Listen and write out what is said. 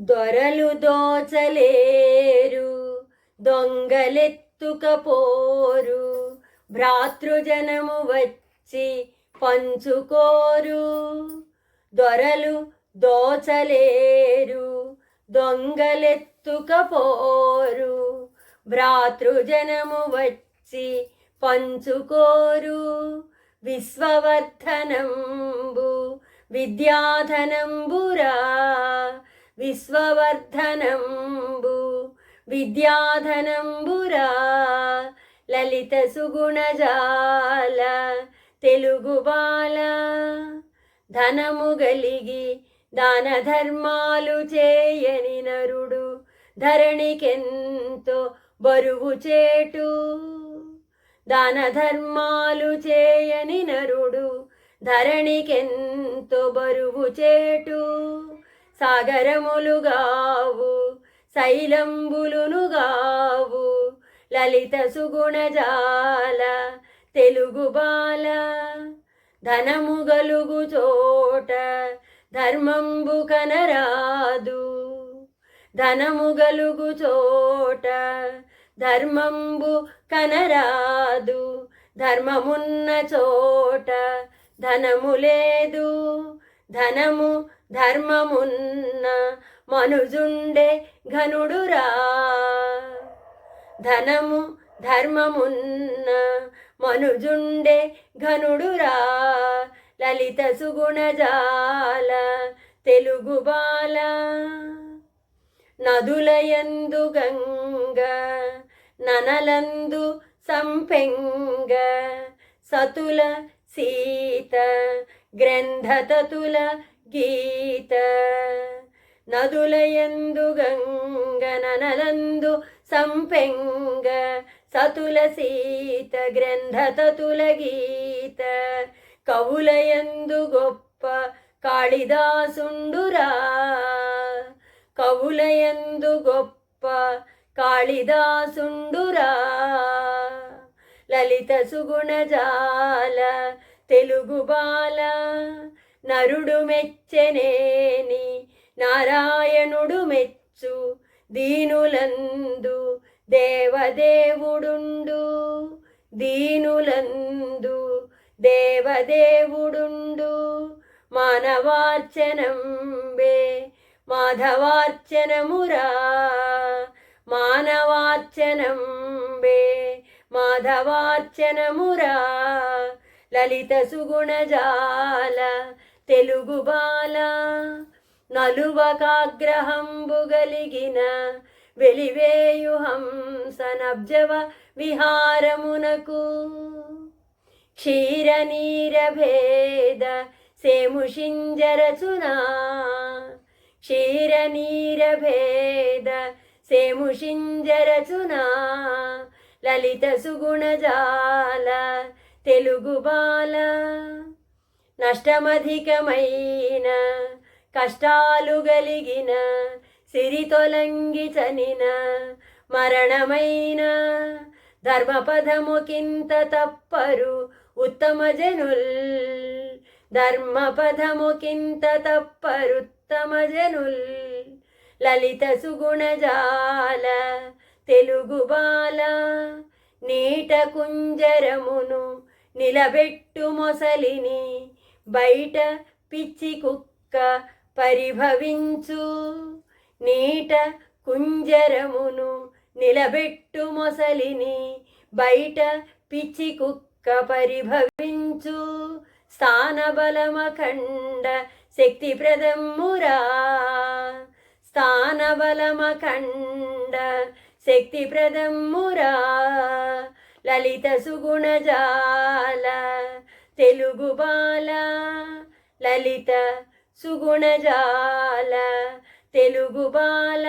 దొరలు దోచలేరు దొంగలెత్తుకపోరు. భ్రాతృజనము వచ్చి పంచుకోరు దొరలు దోచలేరు దొంగలెత్తుకపోరు. భ్రాతృజనము వచ్చి పంచుకోరు విశ్వవర్ధనంబు విద్యాధనంబురా. విశ్వవర్ధనంబు విద్యాధనంబురా లలిత సుగుణజాల తెలుగు బాల ధనము గలిగి దాన ధర్మాలు చేయని నరుడు ధరణికెంతో బరువు చేటు దాన ధర్మాలు చేయని నరుడు ధరణికెంతో బరువు చేటు సాగరములుగావు శైలంబులునుగావు లలిత సుగుణజాల తెలుగు బాల ధనము గలుగు చోట ధర్మంబు కనరాదు. ధనము గలుగు చోట ధర్మంబు కనరాదు. ధర్మమున్న చోట ధనము లేదు ధనము ధర్మమున్న మనుజుండే ఘనుడురా. ధనము ధర్మమున్న మనుజుండే ఘనుడురా. లలిత సుగుణజాల తెలుగు బాల నదులయందు గంగ ననలందు సంపెంగ సతుల సీత గ్రంథతతుల గీత నదులయందు గంగ ననలందు సంపెంగ సతుల సీత గ్రంథతతుల గీత కవులయందు గొప్ప కాళిదాసుండురా కవులయందు గొప్ప కాళిదాసుండురా లలిత సుగుణజాల తెలుగు బాల నరుడు మెచ్చెనేని నారాయణుడు మెచ్చు దీనులందు దేవదేవుడుండు. దీనులందు దేవదేవుడుండు మానవార్చనంబే మాధవార్చనమురా. మానవార్చనంబే మాధవార్చనమురా. లలిత సుగుణజాల తెలుగు బాల నలువకాగ్రహంబుగలిగిన వెలివేయు హంసనబ్జవ విహారమునకు. క్షీరనీర భేద సేముషింజరచునా క్షీరనీర భేద సేముషింజరచునా లలిత సుగుణజాల తెలుగు బాల నష్టమధికమైన కష్టాలు గలిగిన సిరి తొలంగి చనిన మరణమైన ధర్మపదముకింత తప్పరు ఉత్తమ జనుల్. ధర్మపదముకింత తప్పరుత్తమ జనుల్. లలిత సుగుణజాల తెలుగు బాల నీట కుంజరమును నిలబెట్టు మొసలిని బయట పిచ్చి కుక్క పరిభవించు. నీట కుంజరమును నిలబెట్టు మొసలిని. బయట పిచ్చి కుక్క పరిభవించు. స్థానబలమఖండ శక్తి ప్రదమ్మురా స్థానబలమఖండ శక్తి ప్రదమ్మురా లలిత సుగుణజాల తెలుగు బాల లలిత సుగుణజాల తెలుగు బాల.